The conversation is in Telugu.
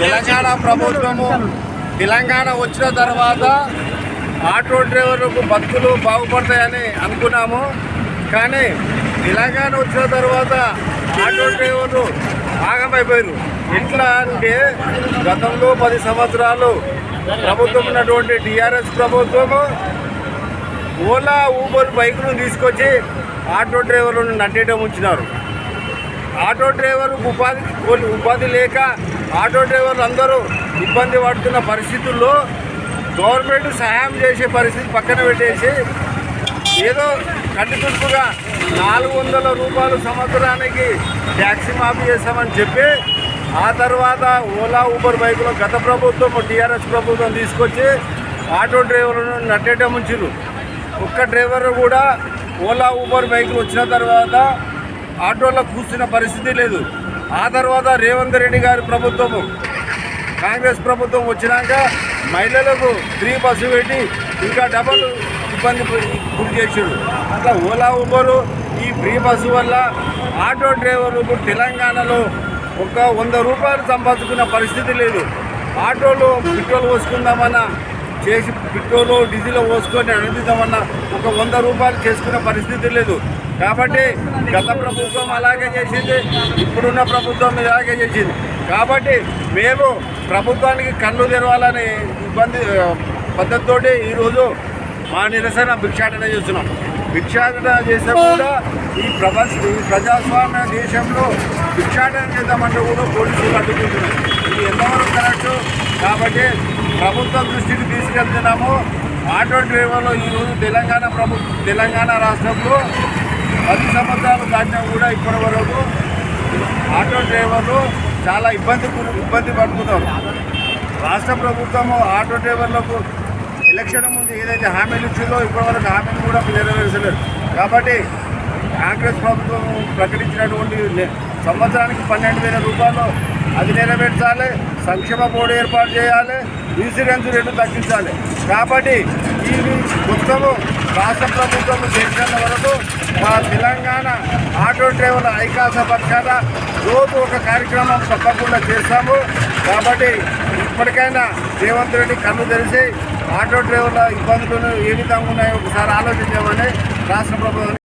తెలంగాణ ప్రభుత్వము తెలంగాణ వచ్చిన తర్వాత ఆటో డ్రైవర్లకు బతుకులు బాగుపడతాయని అనుకున్నాము. కానీ తెలంగాణ వచ్చిన తర్వాత ఆటో డ్రైవర్లు ఆగమైపోయారు. ఎట్లా అంటే గతంలో పది సంవత్సరాలు ప్రభుత్వం ఉన్నటువంటి టీఆర్ఎస్ ప్రభుత్వము ఓలా ఊబర్ బైక్ను తీసుకొచ్చి ఆటో డ్రైవర్లను నడ్డేయడం ఉంచినారు. ఆటో డ్రైవర్ ఉపాధి ఉపాధి లేక ఆటో డ్రైవర్లు అందరూ ఇబ్బంది పడుతున్న పరిస్థితుల్లో గవర్నమెంట్ సహాయం చేసే పరిస్థితి పక్కన పెట్టేసి ఏదో కట్టుతుడుపుగా నాలుగు వందల రూపాయలు సంవత్సరానికి ట్యాక్సీ మాఫీ చేస్తామని చెప్పి ఆ తర్వాత ఓలా ఊబర్ బైకులో గత ప్రభుత్వం టీఆర్ఎస్ ప్రభుత్వం తీసుకొచ్చి ఆటో డ్రైవర్లను నట్టేట ఉంచారు ఒక్క డ్రైవర్ కూడా ఓలా ఊబర్ బైకులు వచ్చిన తర్వాత ఆటోలో కూర్చున్న పరిస్థితి లేదు. ఆ తర్వాత రేవంత్ రెడ్డి గారి ప్రభుత్వము కాంగ్రెస్ ప్రభుత్వం వచ్చినాక మహిళలకు ఫ్రీ బస్సు పెట్టి ఇంకా డబల్ ఇబ్బంది గురి చేసాడు అట్లా ఓలా ఉబరు ఈ ఫ్రీ బస్సు వల్ల ఆటో డ్రైవర్లు ఇప్పుడు తెలంగాణలో ఒక వంద రూపాయలు సంపాదించుకున్న పరిస్థితి లేదు. ఆటోలో పెట్రోల్ పోసుకుందామన్నా చేసి పెట్రోలు డీజిల్ పోసుకొని అందిద్దామన్న ఒక వంద రూపాయలు చేసుకునే పరిస్థితి లేదు. కాబట్టి గత ప్రభుత్వం అలాగే చేసింది ఇప్పుడున్న ప్రభుత్వం ఇలాగే చేసింది. కాబట్టి మేము ప్రభుత్వానికి కళ్ళు తెరవాలని ఇబ్బంది పద్ధతితో ఈరోజు మా నిరసన భిక్షాటన చేస్తున్నాం. భిక్షాటన చేసే కూడా ఈ ప్రభ ఈ ప్రజాస్వామ్య దేశంలో భిక్షాటన చేద్దామంటే కూడా పోలీసులు అడ్డుకుంటున్నారు. ఇది ఎంతవరకు కరెక్ట్? కాబట్టి ప్రభుత్వం దృష్టికి తీసుకెళ్తున్నాము. ఆటో డ్రైవర్లు ఈరోజు తెలంగాణ ప్రభుత్వం తెలంగాణ రాష్ట్రంలో పది సంవత్సరాలు దాటినా కూడా ఇప్పటి వరకు ఆటో డ్రైవర్లు చాలా ఇబ్బంది ఇబ్బంది పడుతున్నారు. రాష్ట్ర ప్రభుత్వము ఆటో డ్రైవర్లకు ఎలక్షన్ ముందు ఏదైతే హామీలు ఇచ్చిందో ఇప్పటివరకు హామీలు కూడా నెరవేర్చలేదు. కాబట్టి కాంగ్రెస్ ప్రభుత్వం ప్రకటించినటువంటి సంవత్సరానికి పన్నెండు వేల రూపాయలు అది నెరవేర్చాలి. సంక్షేమ బోర్డు ఏర్పాటు చేయాలి. ఇన్సూరెన్స్ రేటు తగ్గించాలి. కాబట్టి ఈ మొత్తము రాష్ట్ర ప్రభుత్వం చేసినంత వరకు మా తెలంగాణ ఆటో డ్రైవర్ల ఐకాస పక్షాన రోజు ఒక కార్యక్రమం తప్పకుండా చేస్తాము. కాబట్టి ఇప్పటికైనా రేవంత్ రెడ్డి కన్ను తెరిచి ఆటో డ్రైవర్ల ఇబ్బందులు ఏ విధంగా ఉన్నాయో ఒకసారి ఆలోచించామని రాష్ట్ర ప్రభుత్వం